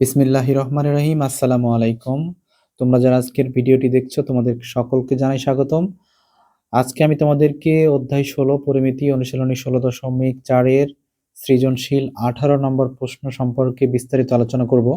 বিসমিল্লাহ রহমান রহিম, আসসালামু আলাইকুম। তোমরা যারা আজকের ভিডিওটি দেখছ, তোমাদের সকলকে জানাই স্বাগতম। আজকে আমি তোমাদেরকে অধ্যায় ষোলো, পরিমিতি অনুশীলনী ষোলো দশমিক চারের সৃজনশীল আঠারো নম্বর প্রশ্ন সম্পর্কে বিস্তারিত আলোচনা করব।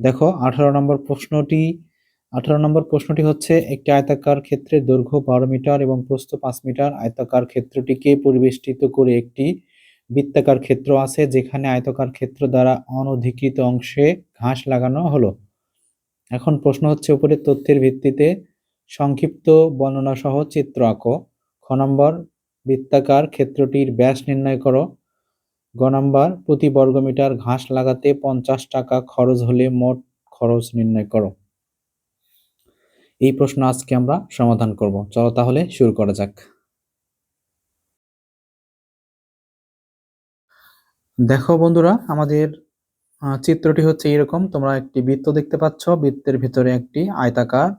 দেখো, আঠারো নম্বর প্রশ্নটি, আঠারো নম্বর প্রশ্নটি হচ্ছে, একটি আয়তাকার ক্ষেত্রে দৈর্ঘ্য বারো মিটার এবং প্রস্থ পাঁচ মিটার। আয়তাকার ক্ষেত্রটিকে পরিবেষ্টিত করে একটি বৃত্তাকার ক্ষেত্র আছে, যেখানে আয়তকার ক্ষেত্র দ্বারা অনধিকৃত অংশে ঘাস লাগানো হলো। এখন প্রশ্ন হচ্ছে, উপরের তথ্যের ভিত্তিতে সংক্ষিপ্ত বর্ণনা সহ চিত্র আঁকো। খ নম্বর, বৃত্তাকার ক্ষেত্রটির ব্যাস নির্ণয় করো। গ নম্বর, প্রতি বর্গমিটার ঘাস লাগাতে পঞ্চাশ টাকা খরচ হলে মোট খরচ নির্ণয় করো। এই প্রশ্ন আজকে আমরা সমাধান করব। চলো তাহলে শুরু করা যাক। দেখো বন্ধুরা, আমাদের চিত্রটি হচ্ছে এরকম। তোমরা একটি বৃত্ত দেখতে পাচ্ছ। বৃত্তের ভিতরে একটি আয়তাকার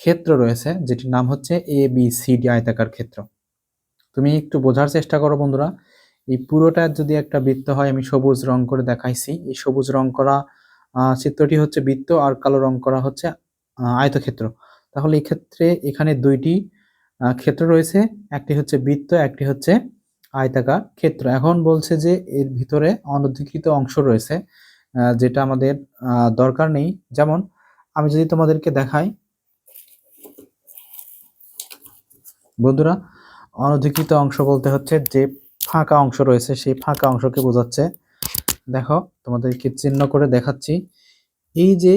ক্ষেত্র রয়েছে, যেটির নাম হচ্ছে এ বি সি ডি আয়তাকার ক্ষেত্র। তুমি একটু বোঝার চেষ্টা করো বন্ধুরা। এই পুরোটা যদি একটা বৃত্ত হয়, আমি সবুজ রং করে দেখাইছি। এই সবুজ রং করা চিত্রটি হচ্ছে বৃত্ত আর কালো রং করা হচ্ছে আয়তক্ষেত্র। তাহলে এই ক্ষেত্রে এখানে দুইটি ক্ষেত্র রয়েছে। একটি হচ্ছে বৃত্ত, একটি হচ্ছে আয়তাকার ক্ষেত্র। এখন বলছে যে এর ভিতরে অনধিকৃত অংশ রয়েছে যেটা আমাদের দরকার নেই। যেমন আমি যদি তোমাদেরকে দেখাই, বন্ধুরা, অনধিকৃত অংশ বলতে হচ্ছে যে ফাঁকা অংশ রয়েছে, সেই ফাঁকা অংশকে বোঝাচ্ছে। দেখো, তোমাদেরকে চিহ্ন করে দেখাচ্ছি। এই যে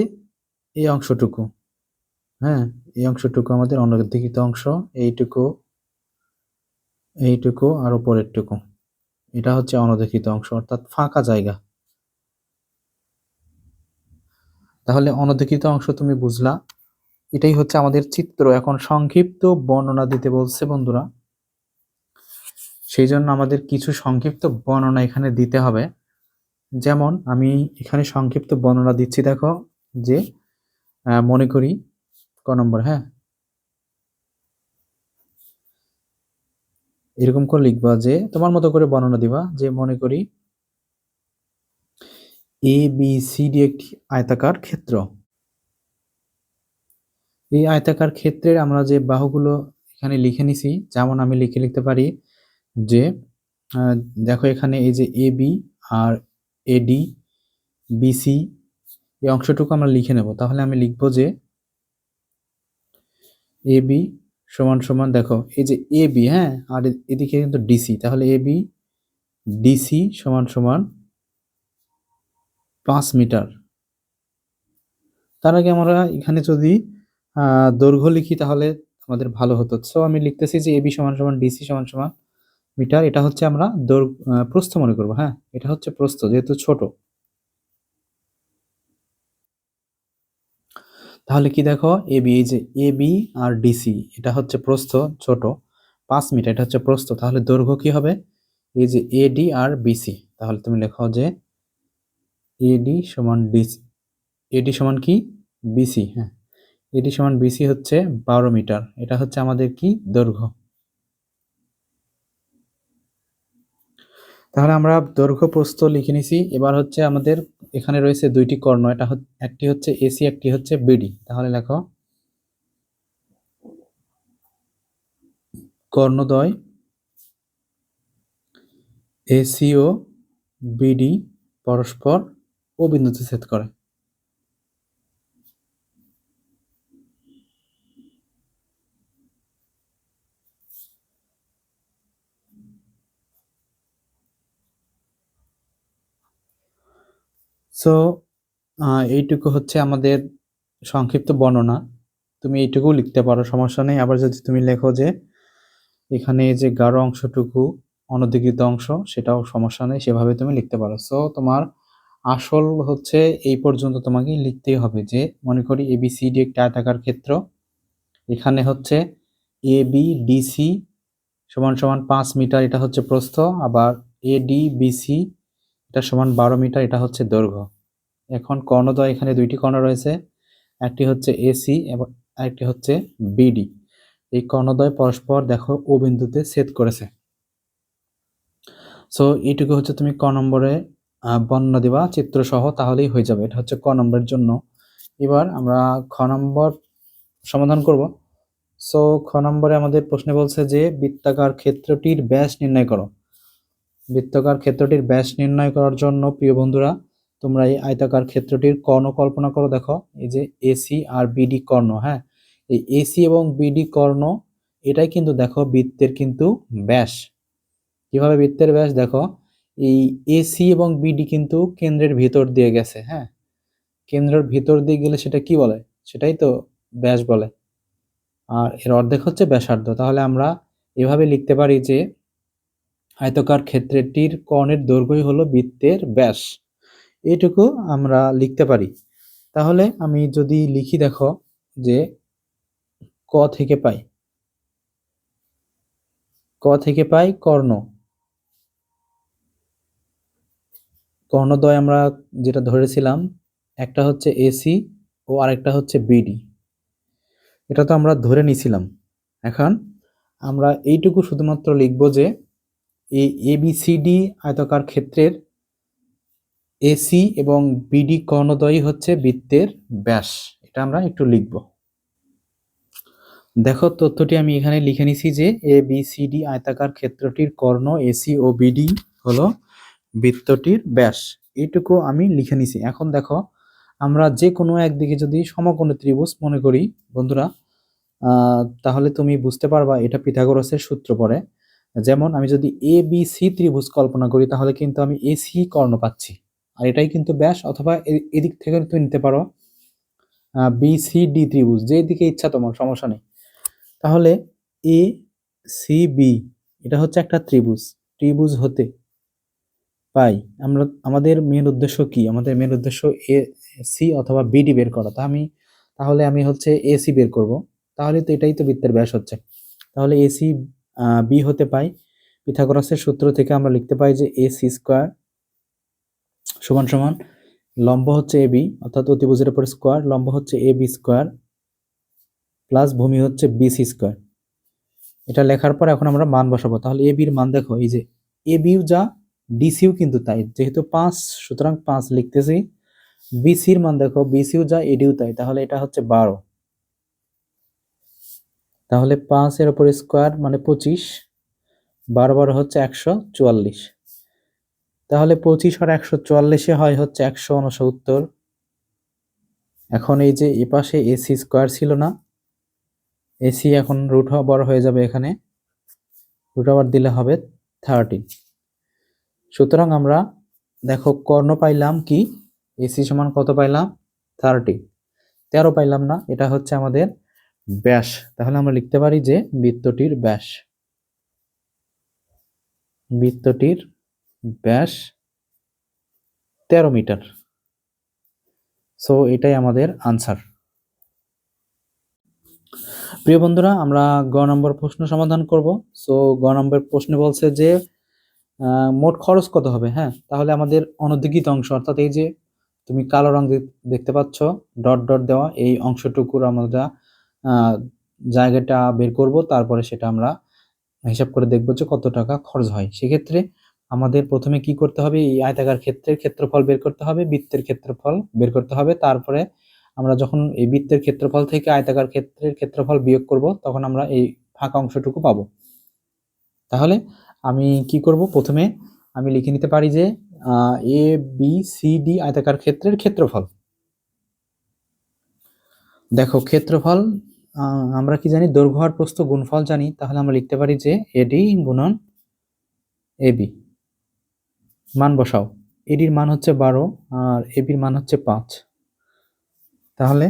এই অংশটুকু হ্যাঁ এই অংশটুকু আমাদের অনধিকৃত অংশ, এইটুকু এইটুকু আর উপরেরটুকু। এটা হচ্ছে অনধিকৃত অংশ, অর্থাৎ ফাঁকা জায়গা। তাহলে অনধিকৃত অংশ তুমি বুঝলা, এটাই হচ্ছে আমাদের চিত্র। এখন সংক্ষিপ্ত বর্ণনা দিতে বলছে বন্ধুরা সেই জন্য আমাদের কিছু সংক্ষিপ্ত বর্ণনা এখানে দিতে হবে। যেমন আমি এখানে সংক্ষিপ্ত বর্ণনা দিচ্ছি, দেখো যে মনে করি, ক নম্বর হ্যাঁ? এরকম করে লিখবা যে, তোমার মতো করে বর্ণনা দিবা যে, মনে করি এ বি সি ডি একটি আয়তাকার ক্ষেত্র। এই আয়তাকার ক্ষেত্রের আমরা যে বাহুগুলো এখানে লিখে নিছি, যেমন আমি লিখে লিখতে পারি যে দেখো এখানে এই যে A B R eddy BC এই অংশটুকু আমরা লিখে নেব। তাহলে আমি লিখব যে এ বি সমান সমান, দেখো, এই যে এ বি হ্যাঁ? আর এদিকে কিন্তু ডিসি তাহলে এ বি ডিসি সমান সমান পাঁচ মিটার। তার আগে আমরা এখানে যদি দৈর্ঘ্য লিখি তাহলে আমাদের ভালো হতো। সো আমি লিখতেছি যে এবি সমান সমান ডিসি সমান সমান মিটার। এটা হচ্ছে আমরা দৈর্ঘ্য প্রস্থ মনে করব হ্যাঁ? এটা হচ্ছে প্রস্থ, যেহেতু ছোট। তাহলে কি দেখো? এ বি এই যে এ বি আর ডিসি এটা হচ্ছে প্রস্থ ছোট। পাঁচ মিটার, এটা হচ্ছে প্রস্থ। তাহলে দৈর্ঘ্য কি হবে? এই যে এ ডি আর বিসি তাহলে তুমি লেখো যে এ ডি সমান ডিসি এ ডি সমান কি? বিসি হ্যাঁ। এডি সমান বিসি হচ্ছে বারো মিটার। এটা হচ্ছে আমাদের কি? দৈর্ঘ্য। তাহলে আমরা দৈর্ঘ্য প্রস্থ লিখে নিছি। এবার হচ্ছে আমাদের এখানে রয়েছে দুইটি কর্ণ। এটা একটি হচ্ছে এসি একটি হচ্ছে বিডি তাহলে লেখো। কর্ণদ্বয় এসি ও বিডি পরস্পর ও বিন্দুতে ছেদ করে। সো এইটুকু হচ্ছে আমাদের সংক্ষিপ্ত বর্ণনা। তুমি এইটুকু লিখতে পারো, সমস্যা নেই। আবার যদি তুমি লেখো যে এখানে যে গাঢ় অংশটুকু, অনধিকৃত অংশ, সেটাও সমস্যা নেই, সেভাবে তুমি লিখতে পারো। সো তোমার আসল হচ্ছে এই পর্যন্ত তোমাকে লিখতেই হবে যে, মনে করি এ বি সি ডি একটা আয়তাকার ক্ষেত্র। এখানে হচ্ছে এ বি ডিসি সমান সমান পাঁচ মিটার, এটা হচ্ছে প্রস্থ। আবার এ ডি বিসি এটা সমান বারো মিটার, এটা হচ্ছে দৈর্ঘ্য। এখন কর্ণদ্বয় এখানে দুইটি কর্ণ রয়েছে, একটি হচ্ছে এসি এবং আরেকটি হচ্ছে বিডি এই কর্ণদ্বয় পরস্পর দেখো ও বিন্দুতে ছেদ করেছে। সো এইটুকু হচ্ছে তুমি ক নম্বরে বর্ণ দিবা, চিত্রসহ তাহলেই হয়ে যাবে। এটা হচ্ছে ক নম্বরের জন্য। এবার আমরা খ নম্বর সমাধান করব। সো খ নম্বরে আমাদের প্রশ্নে বলছে যে, বৃত্তাকার ক্ষেত্রটির ব্যাস নির্ণয় করো। বৃত্তাকার ক্ষেত্রটির ব্যাস নির্ণয় করার জন্য, প্রিয় বন্ধুরা তোমরা এই আয়তাকার ক্ষেত্রটির কর্ণ কল্পনা করো, দেখো, এই যে এসি আর বিডি কর্ণ হ্যাঁ? এই এসি এবং বিডি কর্ণ, এটাই কিন্তু দেখো বৃত্তের কিন্তু ব্যাস। কীভাবে বৃত্তের ব্যাস? দেখো, এই এসি এবং বিডি কিন্তু কেন্দ্রের ভিতর দিয়ে গেছে হ্যাঁ? কেন্দ্রের ভিতর দিয়ে গেলে সেটা কি বলে? সেটাই তো ব্যাস বলে। আর এর অর্ধেক হচ্ছে ব্যাসার্ধ। তাহলে আমরা এভাবে লিখতে পারি যে আয়তকার ক্ষেত্রটির কর্ণের দৈর্ঘ্যই হলো বৃত্তের ব্যাস। এইটুকু আমরা লিখতে পারি। তাহলে আমি যদি লিখি দেখো যে ক থেকে পাই। ক থেকে পাই কর্ণ। কর্ণদ্বয় আমরা যেটা ধরেছিলাম, একটা হচ্ছে এসি ও আরেকটা হচ্ছে বিডি এটা তো আমরা ধরে নিছিলাম। এখন আমরা এইটুকু শুধুমাত্র লিখব যে এই এবিসিডি আয়তাকার ক্ষেত্রের এসি এবং বিডি কর্ণদ্বয়ই হচ্ছে বৃত্তের ব্যাস। এটা আমরা একটু লিখব। দেখো, তথ্যটি আমি এখানে লিখে নিছি যে এ বি সি ডি আয়তাকার ক্ষেত্রটির কর্ণ, এসি ও বিডি হলো বৃত্তটির ব্যাস। এইটুকু আমি লিখে নিছি। এখন দেখো, আমরা যে কোনো একদিকে যদি সমকোণী ত্রিভুজ মনে করি, বন্ধুরা তাহলে তুমি বুঝতে পারবা এটা পিথাগোরাসের সূত্র পড়ে। যেমন আমি যদি এ বি সি ত্রিভুজ কল্পনা করি, তাহলে কিন্তু আমি এসি কর্ণ পাচ্ছি। আর এটাই কিন্তু ব্যাস, অথবা এদিক থেকে তুমি নিতে পারো বি সি ডি ত্রিভুজ, যে দিকে ইচ্ছা তোমার, সমস্যা নেই। তাহলে এ সি বি এটা হচ্ছে একটা ত্রিভুজ। ত্রিভুজ হতে পাই। আমরা, আমাদের মেন উদ্দেশ্য কি? আমাদের মেন উদ্দেশ্য এ সি অথবা বিডি বের করা। তা আমি, তাহলে আমি হচ্ছে এসি বের করব। তাহলে তো এটাই তো বৃত্তের ব্যাস হচ্ছে। তাহলে এসি বি হতে পাই। পিথাগোরাসের সূত্র থেকে আমরা লিখতে পাই যে এ সি স্কোয়ার সমান সমান, লম্ব হচ্ছে এ বি, অর্থাৎ অতিভুজের উপর স্কোয়ার, লম্ব হচ্ছে এ বি স্কোয়ার, প্লাস ভূমি হচ্ছে বিসি স্কোয়ার। এটা লেখার পর এখন আমরা মান বসাবো। তাহলে এ বির মান দেখো, এই যে এ বিও যা ডিসিও কিন্তু তাই। যেহেতু পাঁচ, সুতরাং পাঁচ লিখতেছি বিসির মান দেখো বিসিও যা এডিও তাই। তাহলে এটা হচ্ছে বারো। তাহলে পাঁচের ওপর স্কোয়ার মানে পঁচিশ, বারো বারো হচ্ছে একশো চুয়াল্লিশ। তাহলে পঁচিশ আর একশো চুয়াল্লিশে হয় হচ্ছে একশো উনসত্তর এখন এই যে এ পাশে এসি স্কোয়ার ছিল না, এসি এখন রুট বড় হয়ে যাবে এখানে। রুট আবার দিলে হবে থার্টিন সুতরাং আমরা দেখো কর্ণ পাইলাম কি? এসি সমান কত পাইলাম? থার্টি তেরো পাইলাম না, এটা হচ্ছে আমাদের ব্যাস। তাহলে আমরা লিখতে পারি যে বৃত্তটির ব্যাস। বৃত্তটির ব্যাস তেরো মিটার। সো এটাই আমাদের আনসার প্রিয় বন্ধুরা, আমরা গ নম্বর প্রশ্ন সমাধান করব। সো গ নম্বর প্রশ্ন বলছে যে মোট খরচ কত হবে? হ্যাঁ তাহলে আমাদের অনধিকৃত অংশ, অর্থাৎ এই যে তুমি কালো রং দেখতে পাচ্ছ, ডট ডট দেওয়া, এই অংশটুকুর আমরা জায়গাটা বের করব, তারপরে সেটা আমরা হিসাব করে দেখব যে কত টাকা খরচ হয়। সেক্ষেত্রে আমাদের প্রথমে কি করতে হবে? এই আয়তাকার ক্ষেত্রের ক্ষেত্রফল বের করতে হবে, বৃত্তের ক্ষেত্রফল বের করতে হবে। তারপরে আমরা যখন এই বৃত্তের ক্ষেত্রফল থেকে আয়তাকার ক্ষেত্রের ক্ষেত্রফল বিয়োগ করব, তখন আমরা এই ফাঁকা অংশটুকু পাবো। তাহলে আমি কি করব? প্রথমে আমি লিখে নিতে পারি যে এ বি সি ডি আয়তাকার ক্ষেত্রের ক্ষেত্রফল। দেখো, ক্ষেত্রফল আমরা কি জানি? দৈর্ঘ্য আর প্রস্থ গুণফল জানি। তাহলে আমরা লিখতে পারি যে এডি গুণন এবি মান বসাও। এডির মান হচ্ছে বারো আর এবির মান হচ্ছে পাঁচ। তাহলে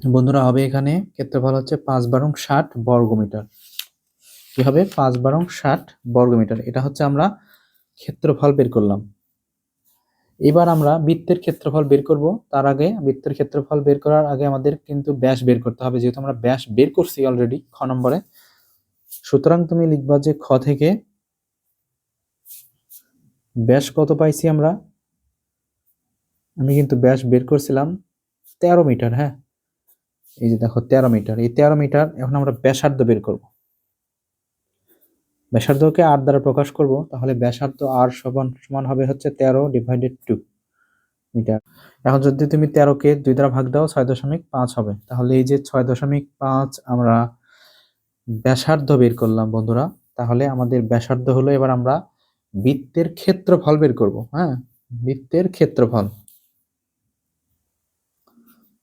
বন্ধুরা হবে এখানে ক্ষেত্রফল হচ্ছে পাঁচ বারং ষাট বর্গমিটার। কি হবে? পাঁচ বারং ষাট বর্গমিটার। এটা হচ্ছে আমরা ক্ষেত্রফল বের করলাম। এবার আমরা বৃত্তের ক্ষেত্রফল বের করব। তার আগে বৃত্তের ক্ষেত্রফল বের করার আগে আমাদের কিন্তু ব্যাস বের করতে হবে। যেহেতু আমরা ব্যাস বের করছি অলরেডি খ নম্বরে। সুতরাং তুমি লিখবা যে খ থেকে ব্যাস কত পাইছি আমরা? আমি কিন্তু ব্যাস বের করছিলাম তেরো মিটার হ্যাঁ? এই যে দেখো, তেরো মিটার। এই তেরো মিটার এখন আমরা ব্যাসার্ধ বের করব। ব্যাসার্ধকে আর দ্বারা প্রকাশ করব, তাহলে ব্যাসার্ধ আর সমান সমান হবে হচ্ছে তেরো ডিভাইডেড টু মিটার। এখন যদি তুমি তেরোকে দুই দ্বারা ভাগ দাও, ছয় দশমিক পাঁচ হবে। তাহলে এই যে ছয় দশমিক পাঁচ আমরা ব্যাসার্ধ বের করলাম, বন্ধুরা। তাহলে আমাদের ব্যাসার্ধ হলো, এবার আমরা বৃত্তের ক্ষেত্রফল বের করব হ্যাঁ? বৃত্তের ক্ষেত্রফল।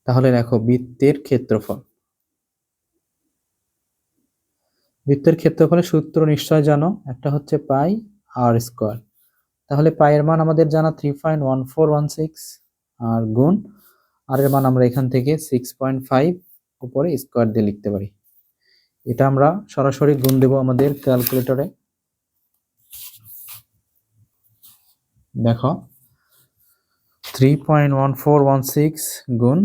তাহলে দেখো বৃত্তের ক্ষেত্রফল। বৃত্তের ক্ষেত্রফলের সূত্র নিশ্চয় জানো? একটা হচ্ছে পাই আর স্কোয়ার। তাহলে পায়ের মান আমাদের জানা three point one four one six আর গুণ আর এর মান আমরা এখান থেকে সিক্স পয়েন্ট ফাইভ উপরে স্কোয়ার দিয়ে লিখতে পারি। এটা আমরা সরাসরি গুণ দেব আমাদের ক্যালকুলেটরে দেখো three point one four one six গুণ,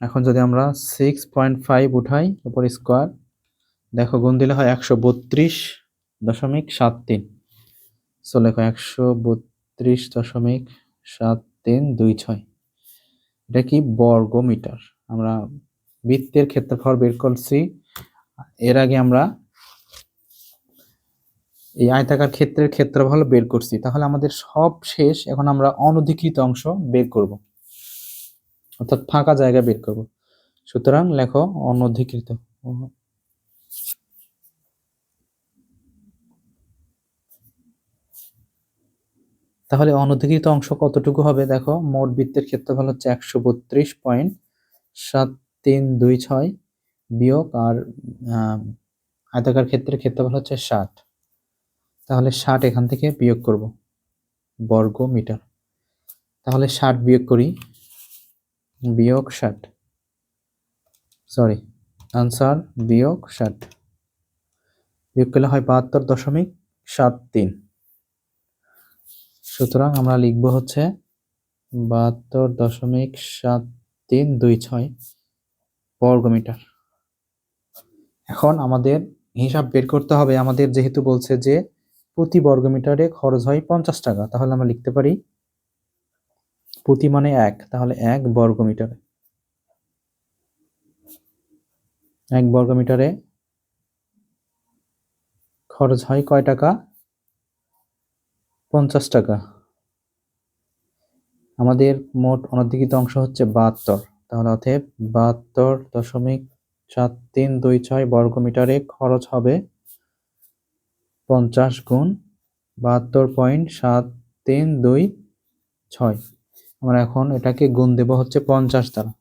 এখন যদি আমরা সিক্স পয়েন্ট ফাইভ উঠাই উপর স্কোয়ার দেখো গুণ দিলে হয় একশো বত্রিশ দশমিক সাত তিন। সো লেখো একশো বত্রিশ দশমিক সাত তিন দুই ছয়। এটা কি বর্গ মিটার আমরা বৃত্তের ক্ষেত্রফল বের করছি। এর আগে আমরা এই আয়তাকার ক্ষেত্রের ক্ষেত্রফল বের করছি। তাহলে আমাদের সব শেষ, এখন আমরা অনধিকৃত অংশ বের করব। অর্থাৎ ফাঁকা জায়গা বের করব। সুতরাং লেখো অনধিকৃত। তাহলে অনধিকৃত অংশ কতটুকু হবে? দেখো, মোট বৃত্তের ক্ষেত্রফল হচ্ছে একশো বত্রিশ পয়েন্ট সাত তিন দুই ছয় বিয়োগ আর আয়তাকার ক্ষেত্রের ক্ষেত্রফল হচ্ছে ষাট। তাহলে ষাট এখান থেকে বিয়োগ করব বর্গ মিটার তাহলে ষাট বিয়োগ করি, বিয়োগ ষাট। সরি, আনসার বিয়োগ ষাট। বিয়োগ করলে হয় বাহাত্তর দশমিক সাত তিন। সুতরাং আমরা লিখব হচ্ছে বাহাত্তর দশমিক সাত তিন দুই ছয় বর্গমিটার। এখন আমাদের হিসাব বের করতে হবে। আমাদের যেহেতু বলছে যে প্রতি বর্গমিটারে খরচ হয় পঞ্চাশ টাকা। তাহলে আমরা লিখতে পারি প্রতি মানে এক, তাহলে এক বর্গমিটারে এক বর্গমিটারে খরচ হয় কয় টাকা? পঞ্চাশ টাকা। আমাদের মোট অনধিকৃত অংশ হচ্ছে বাহাত্তর। তাহলে অতএব বাহাত্তর দশমিক সাত তিন দুই ছয় বর্গমিটারে খরচ হবে পঞ্চাশ গুণ বাহাত্তর পয়েন্ট সাত তিন দুই ছয়। আমরা এখন এটাকে গুণ দেব হচ্ছে পঞ্চাশ দ্বারা।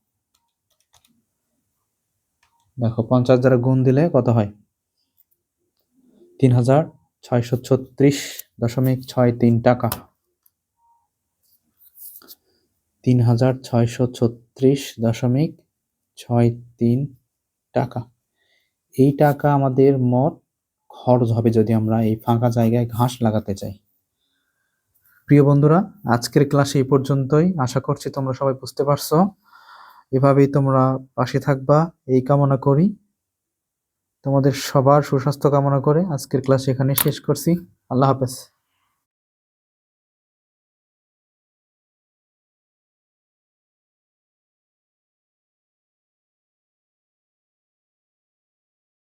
দেখো, পঞ্চাশ দ্বারা গুণ দিলে কত হয়? তিন হাজার ছয়শো ছত্রিশ দশমিক ছয় তিন টাকা। তিন হাজার ছয়শো ছত্রিশ দশমিক ছয় তিন টাকা। এই টাকা আমাদের মোট খরচ হবে যদি আমরা এই ফাঁকা জায়গায় ঘাস লাগাতে চাই। প্রিয় বন্ধুরা, আজকের ক্লাসে এই পর্যন্তই। আশা করছি তোমরা সবাই বুঝতে পারছ। এভাবেই তোমরা পাশে থাকবা। এই কামনা করি। তোমাদের সবার সুস্বাস্থ্য কামনা করে আজকের ক্লাস এখানে শেষ করছি। আল্লাহ হাফেজ।